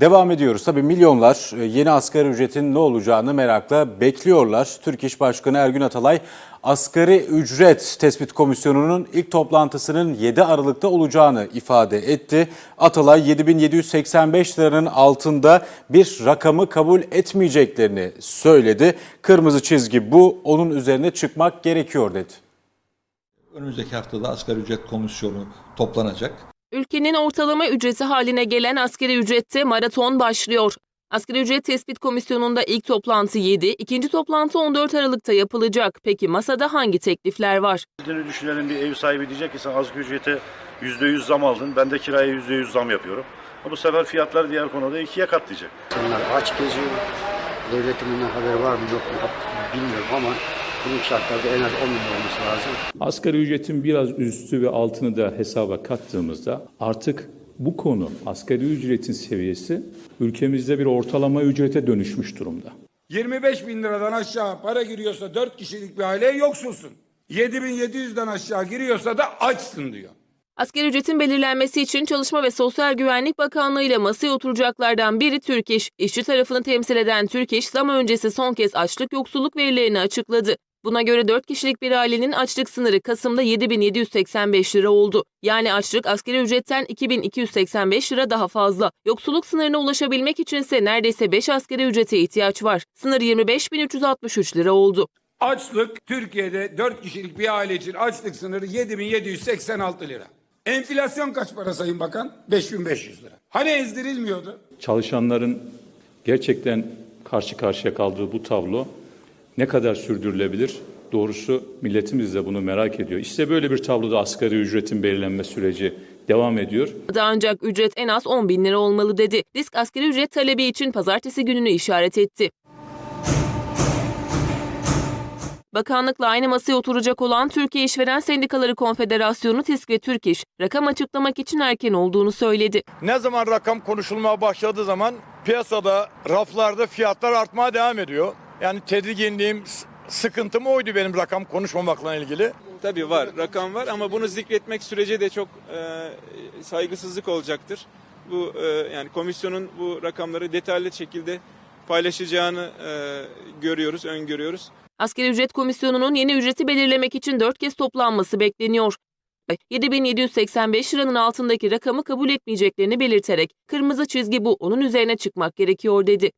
Devam ediyoruz. Tabii milyonlar e, yeni asgari ücretin ne olacağını merakla bekliyorlar. Türk İş Başkanı Ergün Atalay asgari ücret tespit komisyonunun ilk toplantısının 7 Aralık'ta olacağını ifade etti. Atalay 7785 liranın altında bir rakamı kabul etmeyeceklerini söyledi. Kırmızı çizgi bu, onun üzerine çıkmak gerekiyor dedi. Önümüzdeki haftada asgari ücret komisyonu toplanacak. Ülkenin ortalama ücreti haline gelen asgari ücrette maraton başlıyor. Asgari ücret tespit komisyonunda ilk toplantı 7, ikinci toplantı 14 Aralık'ta yapılacak. Peki masada hangi teklifler var? Ücretini düşünenin bir ev sahibi diyecek ki sen asgari ücrete %100 zam aldın. Ben de kiraya %100 zam yapıyorum. Ama Bu sefer fiyatlar diğer konuda ikiye katlayacak. İnsanlar aç geziyor. Devletin bundan haberi var mı yok mu bilmiyorum ama bunun şartlarda en az 10 bin olması lazım. Asgari ücretin biraz üstü ve altını da hesaba kattığımızda artık bu konu asgari ücretin seviyesi ülkemizde bir ortalama ücrete dönüşmüş durumda. 25 bin liradan aşağı para giriyorsa 4 kişilik bir aileye yoksulsun. 7700'den aşağı giriyorsa da açsın diyor. Asgari ücretin belirlenmesi için Çalışma ve Sosyal Güvenlik Bakanlığı ile masaya oturacaklardan biri Türk İş. İşçi tarafını temsil eden Türk İş, zam öncesi son kez açlık yoksulluk verilerini açıkladı. Buna göre 4 kişilik bir ailenin açlık sınırı Kasım'da 7785 lira oldu. Yani açlık asgari ücretten 2285 lira daha fazla. Yoksulluk sınırına ulaşabilmek içinse neredeyse 5 asgari ücrete ihtiyaç var. Sınır 25363 lira oldu. Açlık Türkiye'de 4 kişilik bir aile için açlık sınırı 7786 lira. Enflasyon kaç para Sayın Bakan? 5500 lira. Hani ezdirilmiyordu? Çalışanların gerçekten karşı karşıya kaldığı bu tablo ne kadar sürdürülebilir? Doğrusu milletimiz de bunu merak ediyor. İşte böyle bir tabloda asgari ücretin belirlenme süreci devam ediyor. Da ancak ücret en az 10 bin lira olmalı dedi. Risk asgari ücret talebi için pazartesi gününü işaret etti. Bakanlıkla aynı masaya oturacak olan Türkiye İşveren Sendikaları Konfederasyonu TİSK ve Türk İş, rakam açıklamak için erken olduğunu söyledi. Ne zaman rakam konuşulmaya başladığı zaman piyasada, raflarda fiyatlar artmaya devam ediyor. Yani tedirginliğim, sıkıntım oydu benim rakam konuşmamakla ilgili. Tabii var, rakam var ama bunu zikretmek sürece de çok e, saygısızlık olacaktır. Bu e, yani komisyonun bu rakamları detaylı şekilde paylaşacağını e, görüyoruz, öngörüyoruz. Asgari ücret komisyonunun yeni ücreti belirlemek için 4 kez toplanması bekleniyor. 7785 liranın altındaki rakamı kabul etmeyeceklerini belirterek kırmızı çizgi bu onun üzerine çıkmak gerekiyor dedi.